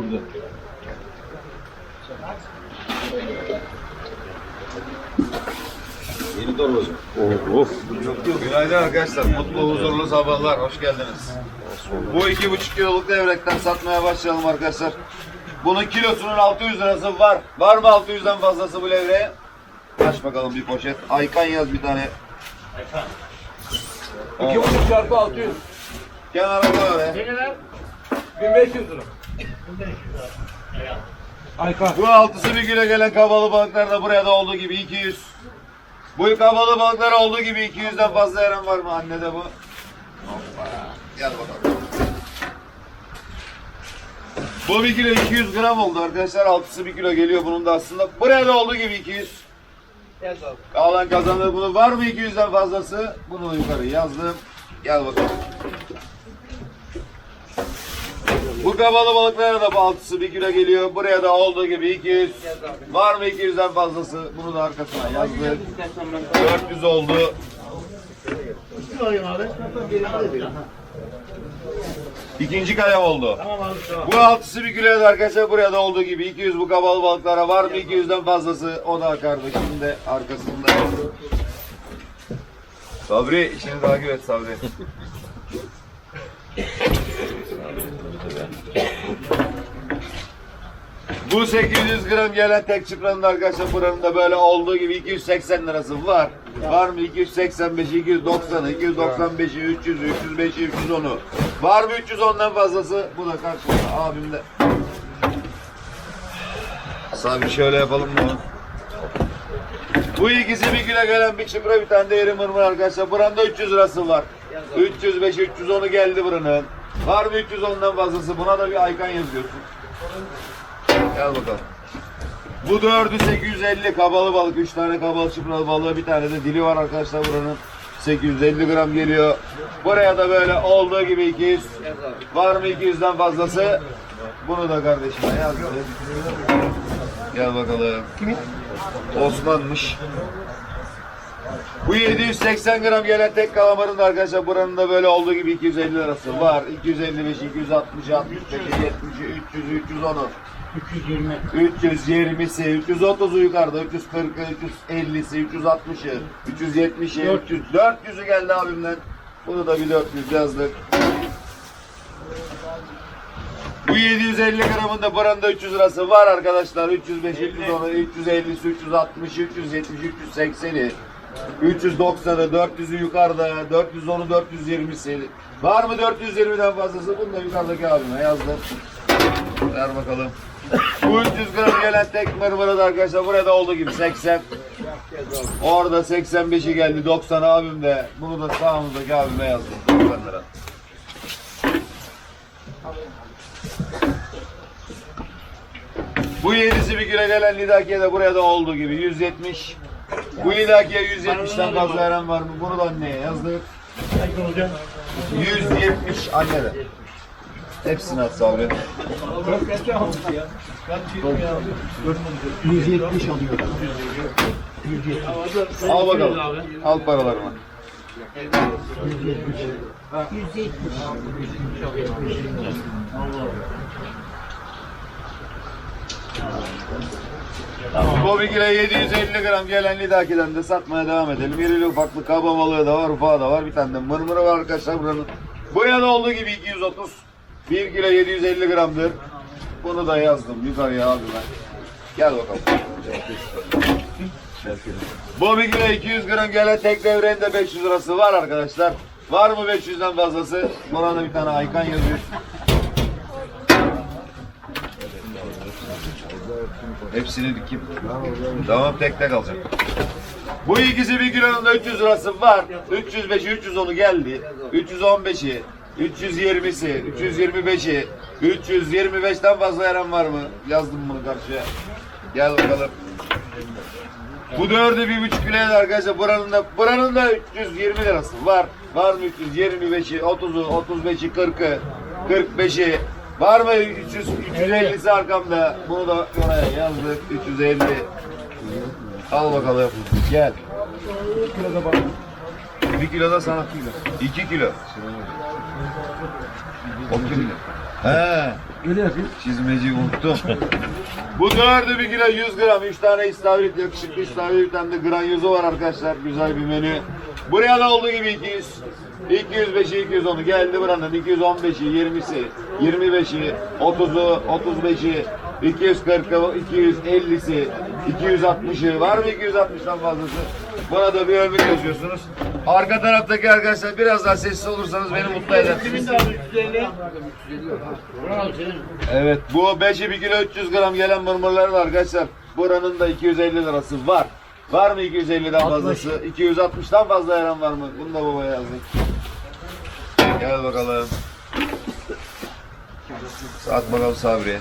Burada. Yeni torbacı. Of. Günaydın arkadaşlar. Mutlu, huzurlu sabahlar. Hoş geldiniz. Bu iki buçuk kiloluk devrekten satmaya başlayalım arkadaşlar. Bunun kilosunun 600 lirası var. Var mı 600'den fazlası bu levreye? Aç bakalım bir poşet. Aykan yaz bir tane. İki buçuk çarpı 600. Kenara koy oraya. 1500 lira. Aykan. Bu altısı bir kilo gelen kabalı balıklar da buraya da olduğu gibi 200. Bu kabalı balıklar olduğu gibi 200'den fazla eren var mı anne de bu? Hoppa. Gel bakalım. Bu bir kilo 200 gram oldu arkadaşlar. Altısı bir kilo geliyor bunun da aslında. Buraya da olduğu gibi 200. Alan kazanır bunu. Var mı 200'den fazlası? Bunu yukarı yazdım. Gel bakalım. Bu kabalı balıklara da bu altısı bir kilo geliyor. Buraya da olduğu gibi 200. Var mı 200'den fazlası? Bunu da arkasına yazdık. 400 oldu. İkinci kalem oldu. Bu altısı bir da arkadaşlar buraya da olduğu gibi 200 bu kabalı balıklara var mı 200'den fazlası? O da kardeşim de arkasında. Sabri işini takip et Sabri. Bu 800 gram gelen tek çıpranın arkadaşlar buranın da böyle olduğu gibi 280 lirası var. Var mı 285, 290, 295'i, 300'ü, 305'i, 310'u. Var mı 310'dan fazlası? Bu da karşımda abim de. Sabri şöyle yapalım mı? Bu ikisi bir kilo gelen bir çıpra bir tane de yeri mırmır arkadaşlar. Buranda 300 lirası var. 305, 310'u geldi buranın. Var mı 310'dan fazlası? Buna da bir aykan yazıyorsun. Gel bakalım. Bu dördü 850 kabalı balık. 3 tane kabalı çıpralı balığı bir tane de dili var arkadaşlar buranın. 850 gram geliyor. Buraya da böyle olduğu gibi 200. Var mı 200'den fazlası? Bunu da kardeşime yazdım. Gel bakalım. Kimin? Osman'mış. Bu 780 gram gelen tek kalamarın da arkadaşlar buranın da böyle olduğu gibi 250 lirası var. 255, 260, 65, 70, 300, 310'u. 320. 320'si, 330'u yukarıda, 340'ı, 350'si, 360'ı, 370'i, 300, 400'ü geldi abimden. Bunu da bir 400 yazdık. Bu 750 gramın da buranın 300 lirası var arkadaşlar. 305, 310'u, 350'si, 360'ı, 370, 380'i. 390'ı, 400'ü yukarıda, 410'u, 420'si. Var mı 420'den fazlası? Bunu da yukarıdaki abime yazdım. Ver bakalım. Bu 300 gram gelen tek mırmırı da arkadaşlar burada da olduğu gibi 80. Orada 85'i geldi 90 abim de. Bunu da sağımızdaki abime yazdım. 90 lira. Bu yedisi bir kilo gelen Lidakiye de buraya da olduğu gibi 170. Bu ilakiye 170'ten fazla eren var mı? Bunu da anneye yazdık. 170 annede. Hepsini at Sabri. 170 alıyor. Al bakalım. Al paralarımı. 170. 170. Tamam. Komikile 750 gram gelen Lidaki'den de satmaya devam edelim. İrili ufaklı kaba balığı da var, ufağı da var. Bir tane de mırmırı var arkadaşlar buranın. Bu yana olduğu gibi 230. 1 kilo 750 gramdır. Bunu da yazdım yukarıya abi ben. Gel bakalım. Bu bir kilo 200 gram gelen tek devrenin 500 lirası var arkadaşlar. Var mı 500'den fazlası? Buranın bir tane Aykan yazıyor. Hepsini dikim. Tamam tek tek alacağım. Bu ikisi bir kilonun da 300 lirası var. 305'i 310'u geldi. 315'i, 320'si, 325'i, 325'ten fazla yaran var mı? Yazdım bunu karşıya. Gel bakalım. Bu dördü bir buçuk kiloya da arkadaşlar buranın da buranın da 320 lirası var. Var mı 325'i, 30'u, 35'i, 40'ı, 45'i. Var mı 300, 350'si arkamda? Bunu da oraya yazdık. 350. Al bakalım. Gel. Bir kilo da sana. 2 kilo. O kimdi? He. Öyle yapayım. Çizmeci unuttum. Bu dördü bir kilo 100 gram. 3 tane istavrit yakışıklı istavrit bir tane de granyozu var arkadaşlar. Güzel bir menü. Buraya da olduğu gibi 200. 205'i 210'u geldi buranın 215'i 20'si 25'i 30'u 35'i 240'ı 250'si 260'ı var mı 260'dan fazlası? Buna da bir ömür yaşıyorsunuz. Arka taraftaki arkadaşlar biraz daha sessiz olursanız beni mutlu edersiniz. Evet bu 5'i 1 kilo 300 gram gelen mırmırlar var arkadaşlar. Buranın da 250 lirası var. Var mı 250'den fazlası? 260'dan fazla veren var mı? Bunu da babaya yazdık. Gel bakalım. Saat bakalım Sabri.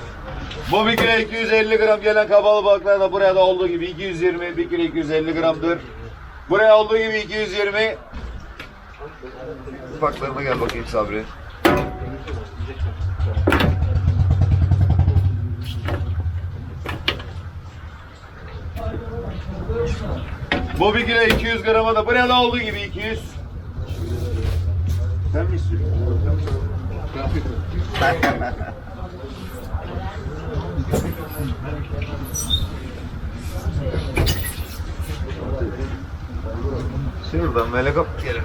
Bu 1 kilo 250 gram gelen kabalı balıklar da buraya da olduğu gibi 220, 1 kilo 250 gramdır. Buraya olduğu gibi 220. Ufaklarına gel bakayım Sabri. Bu bir kilo 200 grama da buraya da olduğu gibi 200. Sen mi istiyorsun? Şuradan melek hop gelin.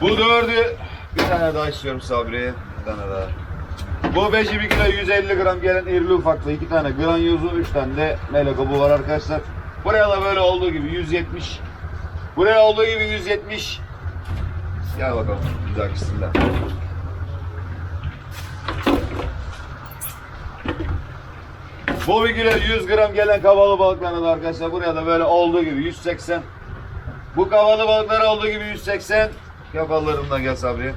Bu dördü bir tane daha istiyorum Sabri'ye. Bir tane daha. Bu 5'i 1 kilo 150 gram gelen irili ufaklı iki tane granyozu, 3 tane de meleko var arkadaşlar. Buraya da böyle olduğu gibi 170. Buraya olduğu gibi 170. Gel bakalım bir dahakisinden. Bu bir kilo 100 gram gelen kavalı balıklarına da arkadaşlar buraya da böyle olduğu gibi 180. Bu kavalı balıklar olduğu gibi 180. Kafalarından gel Sabri.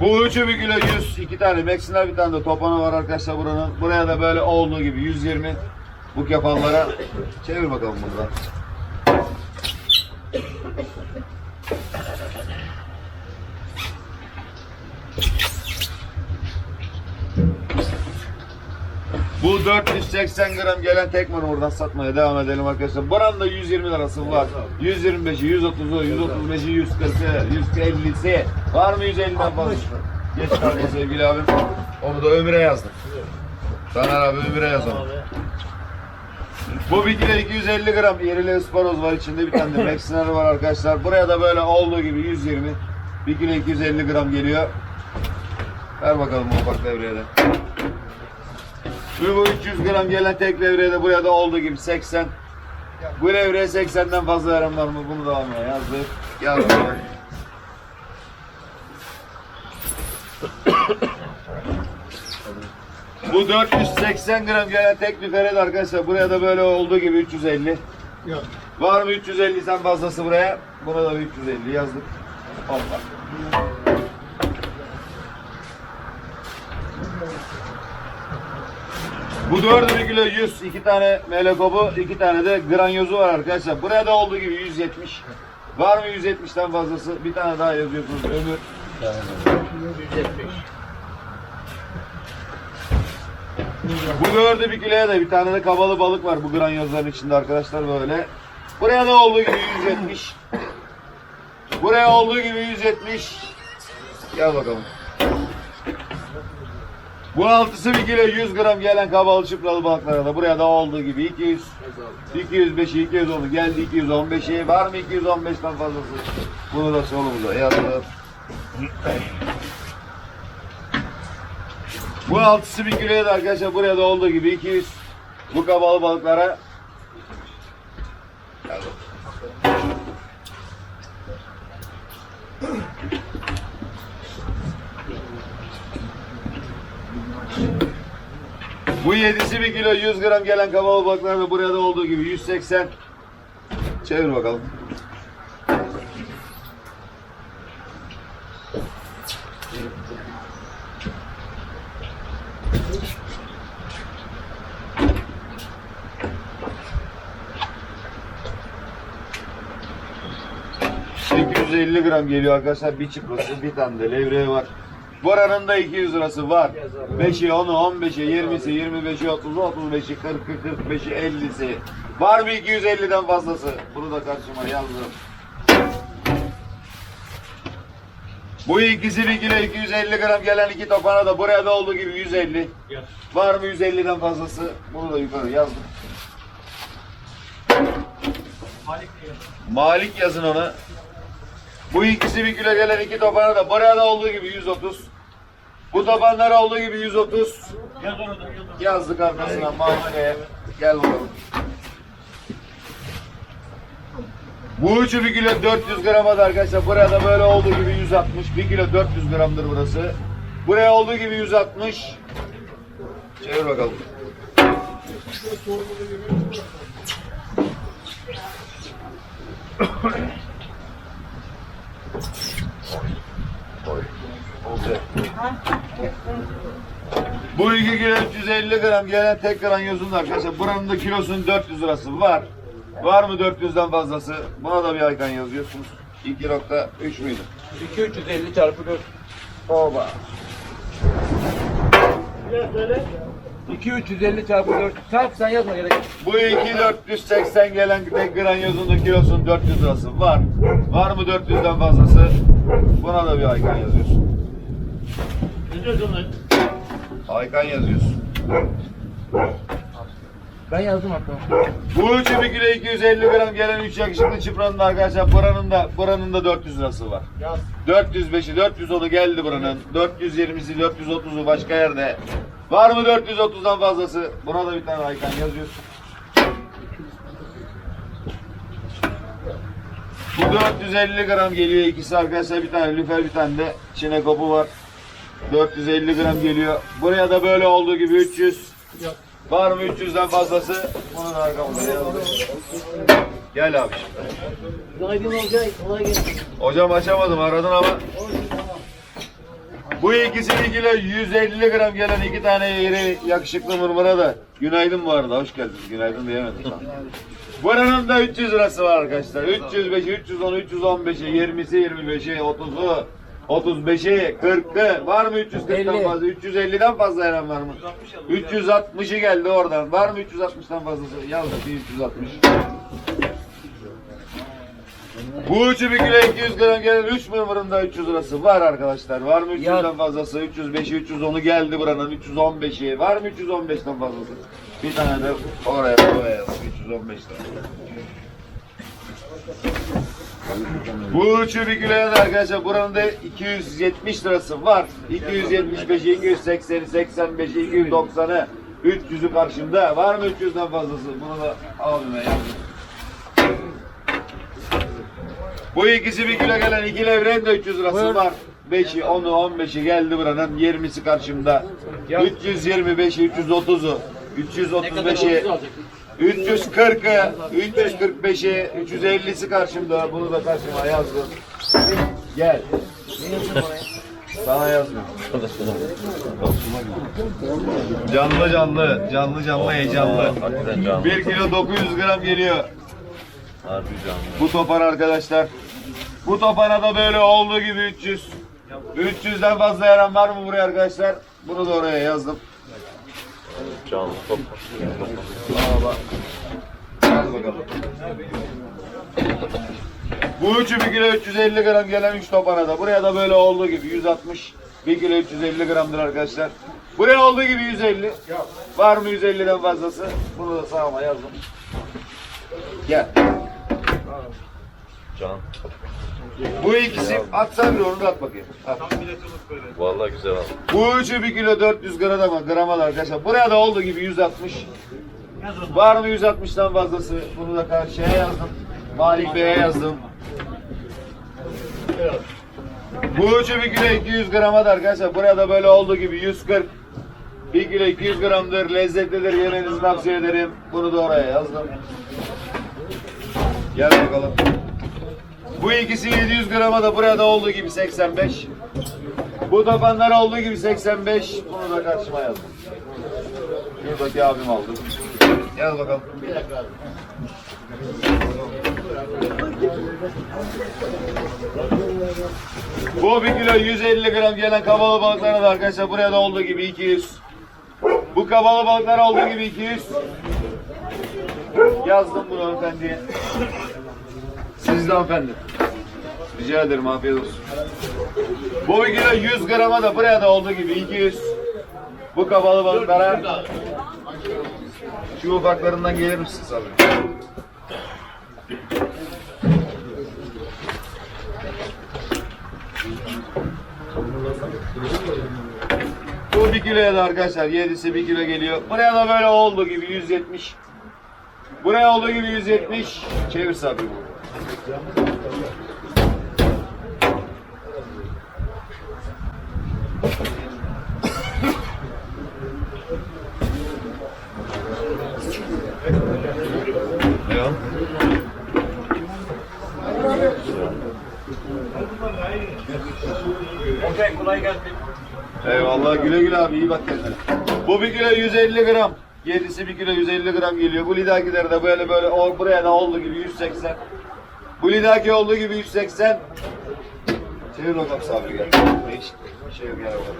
Bu üçü bir kilo 100. iki tane Meksiner bir tane de topana var arkadaşlar buranın. Buraya da böyle olduğu gibi 120. Bu kefallara çevir bakalım buradan. 480 gram gelen tekmanı buradan satmaya devam edelim arkadaşlar. Buranın da 120 lirası var. 125'i, 130'u, 135'i, 140'ı, 150'si. Var mı 150'den fazla? Geç kalma sevgili abim. Onu da Ömür'e yazdım. Taner abi Ömür'e yazalım. Bu bir kilo 250 gram yerili ısparoz var içinde bir tane de Meksiner var arkadaşlar. Buraya da böyle olduğu gibi 120. 1 kilo 250 gram geliyor. Ver bakalım ufak devreye de. Ve bu 300 gram gelen tek levreye de buraya da olduğu gibi 80. Bu levreye 80'den fazla veren var mı? Bunu da almaya yazdık. Bakalım. Bu 480 gram gelen tek bir feret arkadaşlar. Buraya da böyle olduğu gibi 350. Yok. Var mı 350 sen fazlası buraya? Buna da bir 350 yazdık. Allah. Bu dördü bir kilo 100, iki tane melekobu, iki tane de granyozu var arkadaşlar. Buraya da olduğu gibi 170. Var mı 170'ten fazlası? Bir tane daha yazıyorsunuz ömür. Bu dördü bir kiloya da bir tane de kabalı balık var bu granyozların içinde arkadaşlar böyle. Buraya da olduğu gibi 170. Buraya olduğu gibi 170. Gel bakalım. Bu altısı bir kilo 100 gram gelen kabalı çıpralı balıklara da buraya da olduğu gibi 200. 205'i 210'u geldi 215'i var mı 215'ten fazlası? Bunu da solumuza yazalım. Bu altısı bir kiloya da arkadaşlar buraya da olduğu gibi 200. Bu kabalı balıklara Bu yedisi bir kilo 100 gram gelen kabalı balıklar da buraya da olduğu gibi 180. Çevir bakalım. ...850 gram geliyor arkadaşlar bir çıprası bir tane de levreği var. Buranın da 200 lirası var. 5'i, 10'u, 15'i, 20'si, 25'i, 30'u, 35'i, 40'ı, 45'i, 50'si. Var mı 250'den fazlası? Bunu da karşıma yazdım. Bu ikisi bir kilo 250 gram gelen iki topana da buraya da olduğu gibi 150. Var mı 150'den fazlası? Bunu da yukarı yazdım. Malik yazın ona. Bu ikisi bir kilo gelen iki topana da buraya da olduğu gibi 130. Bu tabanlara olduğu gibi 130. Yazdık arkasına Malik'e. Gel bakalım. Bu üçü bir kilo 400 grama da arkadaşlar. Buraya da böyle olduğu gibi 160. Bir kilo 400 gramdır burası. Buraya olduğu gibi 160. Çevir bakalım. Bu 2 kilo 350 gram gelen tek granyozun da arkadaşlar buranın da kilosunun 400 lirası var. Var mı 400'den fazlası? Buna da bir aykan yazıyorsunuz. 2.3 müydü? 2350 çarpı 4. Oba. 2350 çarpı 4. Çarp sen yazma gerek. Bu 2480 gelen tek granyozun da kilosunun 400 lirası var. Var mı 400'den fazlası? Buna da bir aykan yazıyorsun. Aykan yazıyorsun. Ben yazdım hatta. Bu üçü bir kilo 250 gram gelen üç yakışıklı çıpranın da arkadaşlar buranın da buranın da 400 lirası var. 405'i 410'u geldi buranın. 420'si 430'u başka yerde. Var mı 430'dan fazlası? Buna da bir tane aykan yazıyorsun. Bu 450 gram geliyor ikisi arkadaşlar bir tane lüfer bir tane de çinekopu var. 450 gram geliyor. Buraya da böyle olduğu gibi 300. Var mı 300'den fazlası? Bunu da arkamda. Gel abi. Günaydın Olcay, kolay gelsin. Hocam açamadım aradın ama. Bu ikisi bir kilo 150 gram gelen iki tane iri yakışıklı mırmıra da. Günaydın bu arada hoş geldiniz. Günaydın diyemedim. Buranın da 300 lirası var arkadaşlar. 305'i, 310'u, 315'i, 20'si, 25'i, 30'u, 35'i, 40'ı. Var mı 340'tan 50. fazla? 350'den fazla eren var mı? 360'ı geldi oradan. Var mı 360'tan fazlası? Bakayım 360. Bu üçü bir kilo 200 gram gelen 3 mırmırın da 300 lirası var arkadaşlar. Var mı 300'den fazlası? 305'i 310'u geldi buranın 315'i. Var mı 315'ten fazlası? Bir tane de oraya oraya 315 lira. Bu üçü bir da arkadaşlar buranın da 270 lirası var. 275'i, 280'i, 85'i, 290'ı, 300'ü karşımda. Var mı 300'den fazlası? Bunu da abime yazdım. Bu ikisi bir kilo gelen iki levreğin de 300 lirası var. 5'i, 10'u, 15'i geldi buranın. 20'si karşımda. 325'i, 330'u, 335'i, 340'ı, 345'i, 350'si karşımda. Bunu da karşıma yazdım. Gel. Sana yazmıyorum. Canlı canlı, canlı canlı heyecanlı. 1 kilo 900 gram geliyor. Bu topar arkadaşlar. Bu topana da böyle olduğu gibi 300. 300'den fazla yaran var mı buraya arkadaşlar? Bunu da oraya yazdım. Canlı top. Bu üçü 1 kilo 350 gram gelen 3 topana da. Buraya da böyle olduğu gibi 160. 1 kilo 350 gramdır arkadaşlar. Buraya olduğu gibi 150. Var mı 150'den fazlası? Bunu da sağıma yazdım. Gel. Can. Bu ikisi atsan bir onu da at bakayım. At. Vallahi güzel abi. Bu üçü 1 kilo 400 gram ama grama da arkadaşlar. Buraya da olduğu gibi 160. Var mı 160'tan fazlası? Bunu da karşıya yazdım. Malik Bey'e yazdım. Bu üçü 1 kilo 200 grama da arkadaşlar. Buraya da böyle olduğu gibi 140. 1 kilo 200 gramdır. Lezzetlidir. Yemenizi tavsiye ederim. Bunu da oraya yazdım. Gel bakalım. Bu ikisi 700 grama da buraya da olduğu gibi 85. Bu tabanlar olduğu gibi 85. Bunu da karşıma yazdım. Şuradaki abim aldı. Yaz bakalım. Bu 1 kilo 150 gram gelen kabalı balıklara da arkadaşlar buraya da olduğu gibi 200. Bu kabalı balıklar olduğu gibi 200. Yazdım bunu hanımefendiye. Siz de hanımefendi. Rica ederim afiyet olsun. Bu bir kilo 100 grama da buraya da olduğu gibi 200. Bu kabalı balıklara şu ufaklarından gelir misin Sabri? Bu bir kiloya da arkadaşlar yedisi bir kilo geliyor. Buraya da böyle olduğu gibi 170. Buraya olduğu gibi 170. Çevir Sabri bu. O? Okey kolay gelsin. Eyvallah güle güle abi iyi bak kendine. Bu bir kilo 150 gram. Yedisi bir kilo 150 gram geliyor. Bu lidakiler de böyle böyle o buraya da olduğu gibi 180. Bu lidaki olduğu gibi 180. Çevir bakalım Sabri gel. Değişik şey yok gel bakalım.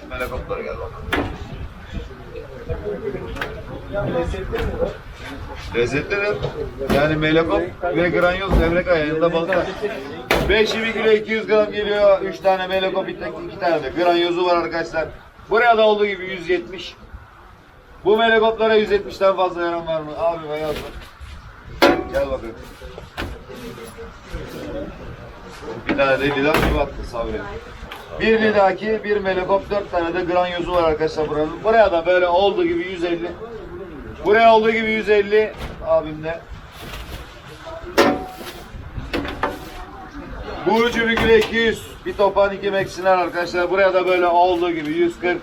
Şu melekotlara gel bakalım. Lezzetleri yani melekop ve granyoz levrek ayağında balıklar. 5 bir kilo 200 gram geliyor. 3 tane melekop, 2 tane de granyozu var arkadaşlar. Buraya da olduğu gibi 170. Bu melekoplara 170'ten fazla veren var mı? Abi beyaz mı? Gel bakayım. Bir tane de lidak gibi attı Sabri. Bir lidaki, bir melekop, dört tane de granyozu var arkadaşlar buranın. Buraya da böyle olduğu gibi 150. Buraya olduğu gibi 150 abimde. Bu ucu bir kilo 200. Bir topan iki meksiner arkadaşlar. Buraya da böyle olduğu gibi 140.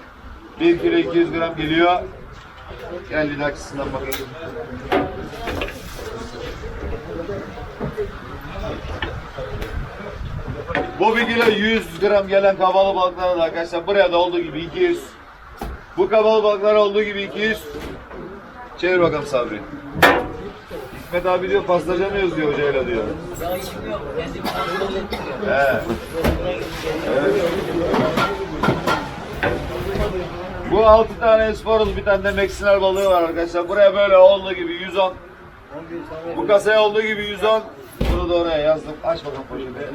1 kilo 200 gram geliyor. Gel lidakisinden bakayım. Bu bir kilo 100 gram gelen kabalı balıklar da arkadaşlar. Buraya da olduğu gibi 200. Bu kabalı balıklar olduğu gibi 200. Çevir bakalım Sabri. Hikmet abi diyor paslaşamıyoruz diyor hocayla diyor. He. Evet. Bu 6 tane esparuz bir tane de meksiner balığı var arkadaşlar. Buraya böyle olduğu gibi 110. Bu kasaya olduğu gibi 110. Bunu da oraya yazdım. Aç bakalım poşeti.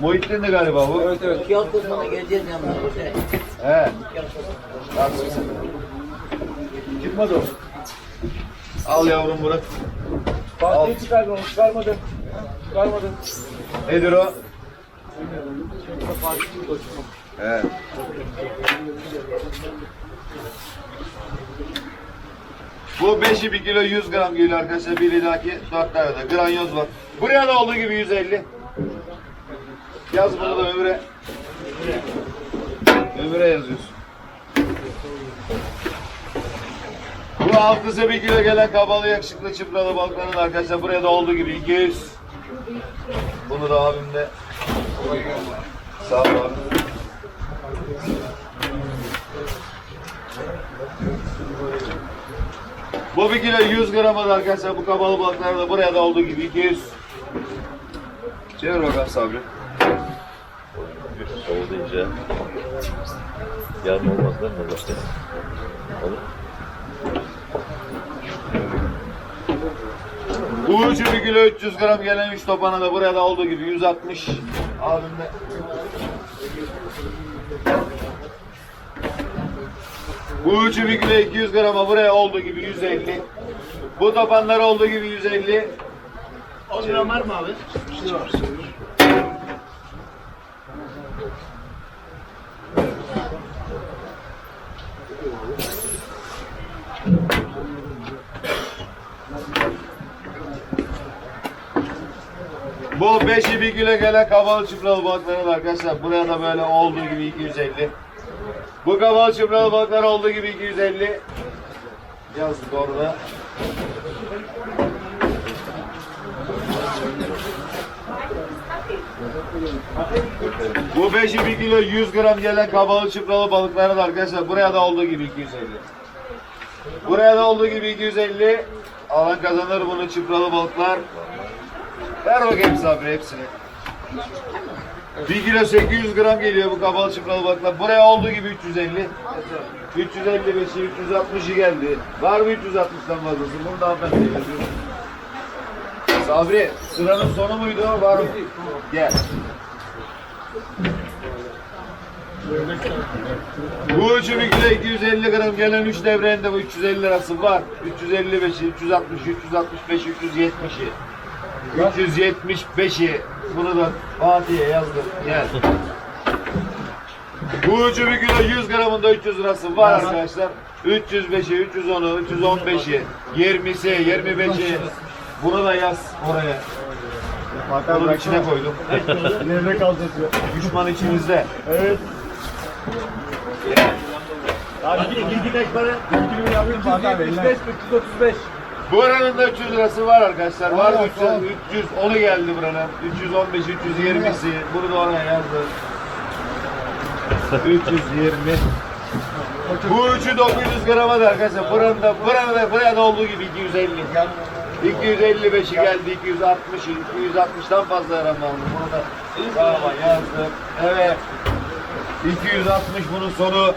Muhittin'di galiba bu. Evet evet. İki hafta sonra geleceğiz yanına. He. sen. Çıkmadı o. Al yavrum bunu. Fatih'i çıkarmadım. Çıkarmadım. Çıkarmadım. Nedir o? He. Bu 5'i 1 kilo 100 gram geliyor arkadaşlar. Bir lidaki 4 tane de granyoz var. Buraya da olduğu gibi 150. Yaz bunu da ömüre. Ömüre yazıyorsun. Bu altısı bir kilo gelen kabalı yakışıklı çıpralı balıkların arkadaşlar buraya da olduğu gibi 200. Bunu da abim de sağ ol abi. Bu bir kilo 100 gram arkadaşlar bu kabalı balıklar da buraya da olduğu gibi 200. Çevir bakalım Sabri. İnce. Yarın olmaz değil mi? Olur. Bu üçü bir kilo 300 gram gelen 3 topana da buraya da olduğu gibi 160. Abim de. Bu üçü bir kilo 200 grama buraya olduğu gibi 150. Bu topanlar olduğu gibi 150. 10 gram var mı abi? Bu 5'i bir kilo gelen kabalı çıpralı balıkların arkadaşlar. Buraya da böyle olduğu gibi 250. Bu kabalı çıpralı balıklar olduğu gibi 250. Yazdık orada. Bu 5'i 1 kilo 100 gram gelen kabalı çıpralı balıkların arkadaşlar. Buraya da olduğu gibi 250. Buraya da olduğu gibi 250. Alan kazanır bunu çıpralı balıklar. Ver bakayım Sabri hepsini. 1 kilo 800 gram geliyor bu kabalı çıpralı balıklar. Buraya olduğu gibi 350. 355'i 360'ı geldi. Var mı 360'dan fazlası? Bunu da hanımefendiye yazıyorum. Sabri sıranın sonu muydu? Var mı? Gel. Bu üçü bir kilo 250 gram gelen 3 devreğinde bu 350 lirası var. 355'i, 360, 365, 370'i. 375'i. Bunu da Fatih'e yazdım. Gel. Bu üçü bir kilo 100 gramında 300 lirası var arkadaşlar. 305'i, 310'u, 315'i, 20'si, 25'i. Bunu da yaz oraya. Bunun içine koydum. Levrek alacağız ya. Düşman içimizde. Evet. Abi iki iki tek para. İki yapayım Fatih abi. 335 335. Bu aranın da 300 lirası var arkadaşlar. Var 300, 300 onu geldi buranın. 315, 320'si. Bunu da oraya yazdı. 320. Bu üçü 900 grama da arkadaşlar. Buranın da, buranın da, buraya da olduğu gibi 250. 255'i geldi, 260'ı, 260'dan fazla gram aldı. Bunu da yazdım. Evet. 260 bunun sonu.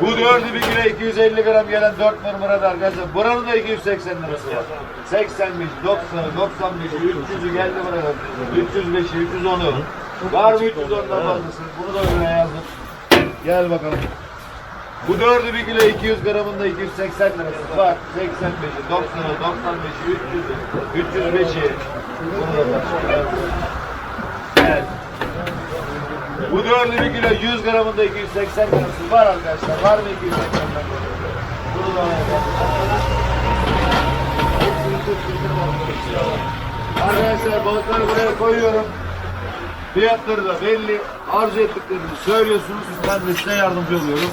Bu dördü bir güne 250 gram gelen 4 mırmırada arkadaşlar. Buranın da 280 lirası var. 85, 90, 95, 300'ü geldi buraya. 305'i, 310'u. Var mı 310'dan fazlası? Bunu da öyle yazdım. Gel bakalım. Bu dördü bir kilo 200 gramında 280 lirası var. 85'i, 90'ı, 95'i, 300'ü, 305'i. Bunu da. Bu dördü bir kilo 100 gramında 280 lirası var arkadaşlar. Var mı 280 lirası? Bunu da Arkadaşlar balıkları buraya koyuyorum. Fiyatları da belli. Arzu ettiklerinizi söylüyorsunuz. Ben de size yardımcı oluyorum.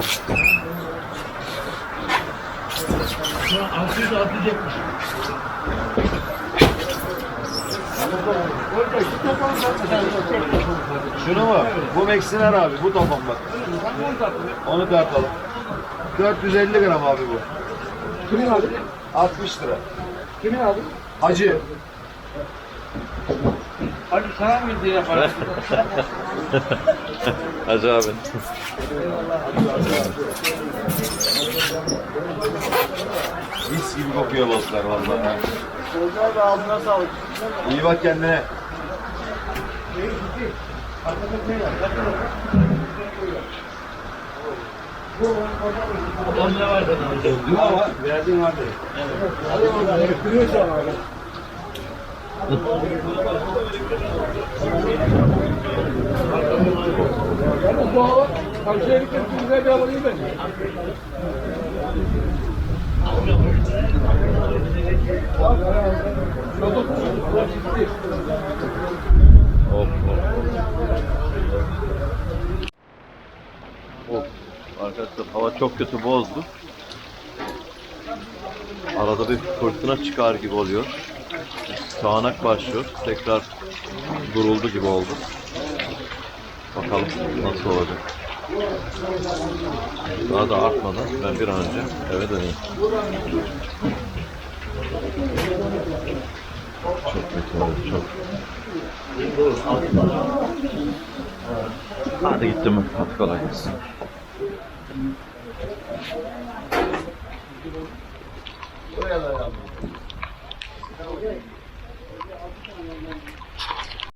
Şunu mu? Bu Meksiner abi. Bu topam bak. Onu tartalım. 450 gram abi bu. Kimin abi? 60 lira. Kimin abi? Hacı. Hadi sana mı diye yaparız? Hacı abi. Mis gibi kokuyor balıklar vallahi. ha. Olca abi ağzına sağlık. İyi bak kendine. On ne var benim? Verdiğin vardı. Evet. Abi. Yalnız bu hava karşıya için güzel bir hava değil bence. Of of. Of. Arkadaşlar hava çok kötü bozdu. Arada bir fırtına çıkar gibi oluyor. Sağanak başlıyor. Tekrar duruldu gibi oldu. Bakalım nasıl olacak. Daha da artmadan ben bir an önce eve döneyim. Çok kötü oldu, çok. Hadi gittim. Hadi kolay gelsin.